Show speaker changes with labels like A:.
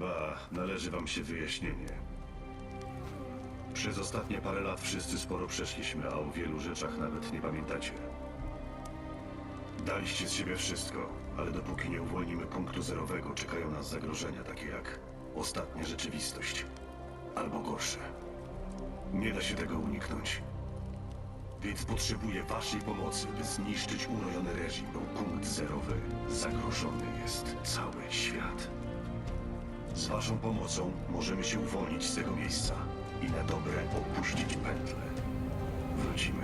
A: Chyba należy wam się wyjaśnienie. Przez ostatnie parę lat wszyscy sporo przeszliśmy, a o wielu rzeczach nawet nie pamiętacie. Daliście z siebie wszystko, ale dopóki nie uwolnimy punktu zerowego, czekają nas zagrożenia takie jak ostatnia rzeczywistość. Albo gorsze. Nie da się tego uniknąć. Więc potrzebuję waszej pomocy, by zniszczyć urojony reżim, bo punkt zerowy zagrożony jest cały świat. Waszą pomocą możemy się uwolnić z tego miejsca i na dobre opuścić pętlę. Wrócimy.